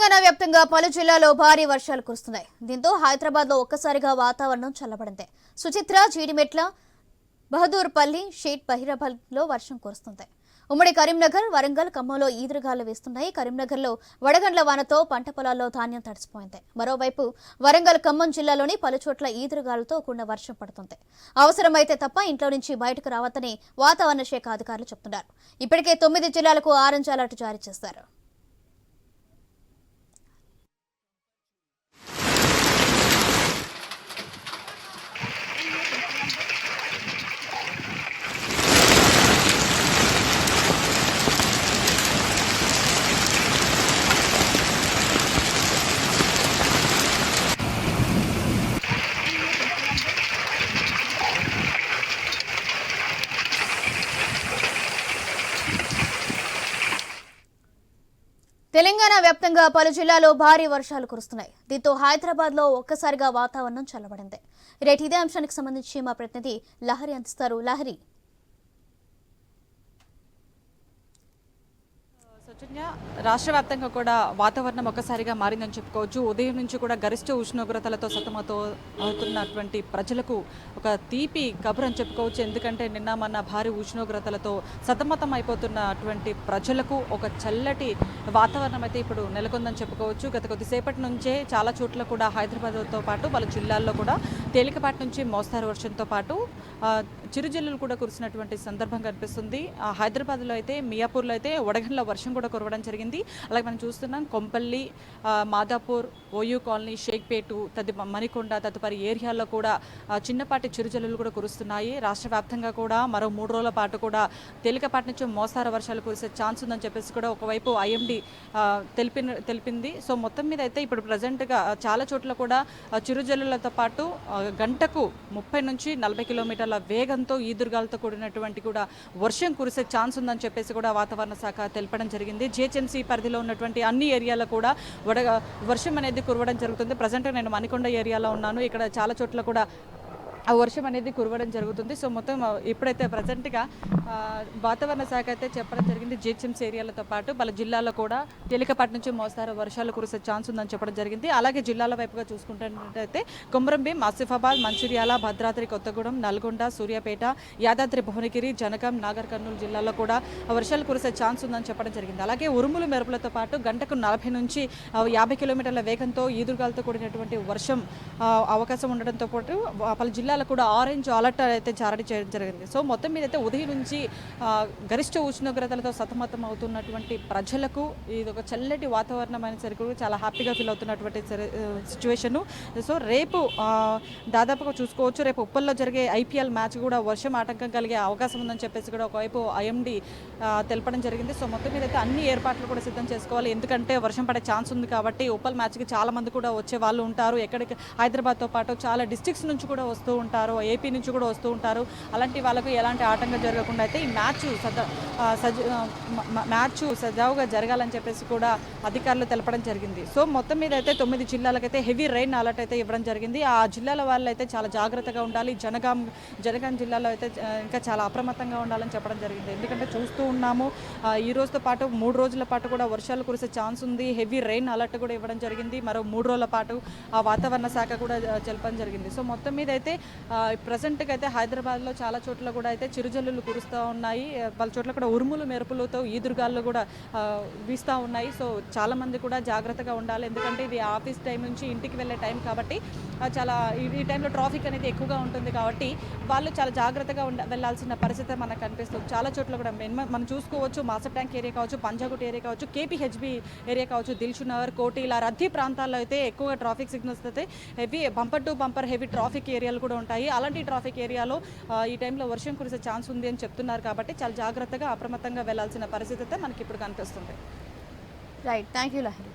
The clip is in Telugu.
తెలంగాణ వ్యాప్తంగా పలు జిల్లాలో భారీ వర్షాలు కురుస్తున్నాయి. దీంతో హైదరాబాద్లో ఒక్కసారిగా వాతావరణం చల్లబడింది. సుచిత్ర జీడిమెట్ల బహదూర్పల్లి షేట్ బహిరాబాద్లో వర్షం కురుస్తుంది. ఉమ్మడి కరీంనగర్ వరంగల్ ఖమ్మంలో ఈదురుగాలు వేస్తున్నాయి. కరీంనగర్లో వడగండ్ల వానతో పంట పొలాల్లో ధాన్యం తడిసిపోయింది. మరోవైపు వరంగల్ ఖమ్మం జిల్లాలోని పలు చోట్ల ఈదురుగాలతో కూడిన వర్షం పడుతుంది. అవసరమైతే తప్ప ఇంట్లో నుంచి బయటకు రావద్దని వాతావరణ శాఖ అధికారులు చెబుతున్నారు ఇప్పటికే తొమ్మిది జిల్లాలకు ఆరెంజ్ అలర్ట్ జారీ చేశారు. తెలంగాణ వ్యాప్తంగా పలు జిల్లాలో భారీ వర్షాలు కురుస్తున్నాయి. దీంతో హైదరాబాద్లో ఒక్కసారిగా వాతావరణం చల్లబడింది. రేటు ఇదే అంశానికి సంబంధించి మా ప్రతినిధి లహరి అందిస్తారు. లహరి సౌజన్య రాష్ట్ర వ్యాప్తంగా కూడా వాతావరణం ఒక్కసారిగా మారిందని చెప్పుకోవచ్చు. ఉదయం నుంచి కూడా గరిష్ట ఉష్ణోగ్రతలతో సతమతో అవుతున్నటువంటి ప్రజలకు ఒక తీపి కబురు అని చెప్పుకోవచ్చు. ఎందుకంటే నిన్న మన భారీ ఉష్ణోగ్రతలతో సతమతం అయిపోతున్నటువంటి ప్రజలకు ఒక చల్లటి వాతావరణం అయితే ఇప్పుడు నెలకొందని చెప్పుకోవచ్చు. గత కొద్దిసేపటి నుంచే చాలా చోట్ల కూడా హైదరాబాద్తో పాటు వాళ్ళ జిల్లాల్లో కూడా తేలికపాటి నుంచి మోస్తారు వర్షంతో పాటు చిరుజల్లులు కూడా కురిసినటువంటి సందర్భం కనిపిస్తుంది. ఆ, హైదరాబాద్లో అయితే మియాపూర్లో అయితే వడగండ్ల వర్షం కూడా కురవడం జరిగింది. అలాగే మనం చూస్తున్నాం కొంపల్లి మాదాపూర్ ఓయూ కాలనీ షేక్పేటు తది మణికొండ తదుపరి ఏరియాల్లో కూడా చిన్నపాటి చిరుజల్లులు కూడా కురుస్తున్నాయి. రాష్ట్ర వ్యాప్తంగా కూడా మరో మూడు రోజుల పాటు కూడా తేలికపాటి నుంచి మోస్తారు వర్షాలు కురిసే ఛాన్స్ ఉందని చెప్పేసి కూడా ఒకవైపు ఐఎండి తెలిపిన తెలిపింది. సో మొత్తం మీద అయితే ఇప్పుడు ప్రజెంట్గా చాలా చోట్ల కూడా చిరుజల్లులతో పాటు గంటకు ముప్పై నుంచి నలభై కిలోమీటర్ల వేగంతో ఈదుర్గాలతో కూడినటువంటి కూడా వర్షం కురిసే ఛాన్స్ ఉందని చెప్పేసి కూడా వాతావరణ శాఖ తెలపడం జరిగింది. జిహెచ్ఎంసీ పరిధిలో ఉన్నటువంటి అన్ని ఏరియాలో కూడా వడ వర్షం అనేది కురవడం జరుగుతుంది. ప్రజెంట్ నేను మణికొండ ఏరియాలో ఉన్నాను. ఇక్కడ చాలా చోట్ల కూడా ఆ వర్షం అనేది కురవడం జరుగుతుంది. సో మొత్తం ఇప్పుడైతే ప్రజెంట్గా వాతావరణ శాఖ అయితే చెప్పడం జరిగింది. జిహెచ్ఎంసీ ఏరియాలతో పాటు పలు జిల్లాలో కూడా తేలికపాటి నుంచి మోస్తారు. వర్షాలు కురిసే ఛాన్స్ ఉందని చెప్పడం జరిగింది. అలాగే జిల్లాల వైపుగా చూసుకుంటున్నట్టయితే కొమరంభీం ఆసిఫాబాద్ మంచిర్యాల భద్రాద్రి కొత్తగూడెం నల్గొండ సూర్యాపేట యాదాద్రి భువనగిరి జనకం నాగర్ కర్నూలు జిల్లాలో కూడా వర్షాలు కురిసే ఛాన్స్ ఉందని చెప్పడం జరిగింది. అలాగే ఉరుములు మెరుపులతో పాటు గంటకు నలభై నుంచి యాభై కిలోమీటర్ల వేగంతో ఈదురుగాలతో కూడినటువంటి వర్షం అవకాశం ఉండడంతో పాటు పలు జిల్లా జిల్లాలకు కూడా ఆరెంజ్ అలర్ట్ అయితే జారీ చేయడం జరిగింది. సో మొత్తం మీద అయితే ఉదయం నుంచి గరిష్ట ఉష్ణోగ్రతలతో సతమతం అవుతున్నటువంటి ప్రజలకు ఇది ఒక చల్లటి వాతావరణం అనేసరికి కూడా చాలా హ్యాపీగా ఫీల్ అవుతున్నటువంటి సిచ్యువేషన్. సో రేపు దాదాపుగా చూసుకోవచ్చు రేపు ఉప్పల్లో జరిగే ఐపీఎల్ మ్యాచ్ కూడా వర్షం ఆటంకం కలిగే అవకాశం ఉందని చెప్పేసి కూడా ఒకవైపు ఐఎండి తెలపడం జరిగింది. సో మొత్తం మీద అయితే అన్ని ఏర్పాట్లు కూడా సిద్ధం చేసుకోవాలి. ఎందుకంటే వర్షం పడే ఛాన్స్ ఉంది కాబట్టి ఉప్పల్ మ్యాచ్కి చాలా మంది కూడా వచ్చే వాళ్ళు ఉంటారు. ఎక్కడికి హైదరాబాద్తో పాటు చాలా డిస్ట్రిక్ట్స్ నుంచి కూడా వస్తూ ఉంటారు ఏపీ నుంచి కూడా వస్తూ ఉంటారు. అలాంటి వాళ్ళకు ఎలాంటి ఆటంకం జరగకుండా అయితే ఈ మ్యాచ్ సద సజ మ్యాచ్ సజావుగా జరగాలని చెప్పేసి కూడా అధికారులు తెలపడం జరిగింది. సో మొత్తం మీద అయితే తొమ్మిది జిల్లాలకైతే హెవీ రైన్ అలర్ట్ అయితే ఇవ్వడం జరిగింది. ఆ జిల్లాల వాళ్ళు అయితే చాలా జాగ్రత్తగా ఉండాలి. జనగాం జనగాం జిల్లాలో అయితే ఇంకా చాలా అప్రమత్తంగా ఉండాలని చెప్పడం జరిగింది. ఎందుకంటే చూస్తూ ఉన్నాము ఈ రోజుతో పాటు మూడు రోజుల పాటు కూడా వర్షాలు కురిసే ఛాన్స్ ఉంది. హెవీ రైన్ అలర్ట్ కూడా ఇవ్వడం జరిగింది. మరో మూడు రోజుల పాటు ఆ వాతావరణ శాఖ కూడా తెలపడం జరిగింది. సో మొత్తం మీద అయితే ప్రజెంట్గా అయితే హైదరాబాద్లో చాలా చోట్ల కూడా అయితే చిరుజల్లులు కురుస్తూ ఉన్నాయి. పలు చోట్ల కూడా ఉరుములు మెరుపులతో ఈదురుగాలు కూడా వీస్తూ ఉన్నాయి. సో చాలా మంది కూడా జాగ్రత్తగా ఉండాలి. ఎందుకంటే ఇది ఆఫీస్ టైం నుంచి ఇంటికి వెళ్ళే టైం కాబట్టి చాలా ఈ- టైంలో ట్రాఫిక్ అనేది ఎక్కువగా ఉంటుంది కాబట్టి వాళ్ళు చాలా జాగ్రత్తగా ఉండ వెళ్ళాల్సిన పరిస్థితి మనకు కనిపిస్తుంది. చాలా చోట్ల కూడా మెన్- మనం చూసుకోవచ్చు మాసర్ ట్యాంక్ ఏరియా కావచ్చు పంజాగుట్ ఏరియా కావచ్చు కేపీహెచ్బి ఏరియా కావచ్చు దిల్షు నగర్ కోటి ఇలా రద్దీ ప్రాంతాల్లో అయితే ఎక్కువగా ట్రాఫిక్ సిగ్నల్స్ అయితే heavy bumper to bumper heavy traffic ఏరియాలు కూడా ఉంటాయి. అలాంటి ట్రాఫిక్ ఏరియాలో ఈ టైంలో వర్షం కురిసే ఛాన్స్ ఉంది అని చెప్తున్నారు కాబట్టి చాలా జాగ్రత్తగా అప్రమత్తంగా వెళ్ళాల్సిన పరిస్థితి అయితే మనకి ఇప్పుడు కనిపిస్తుంది. Right thank you Lahari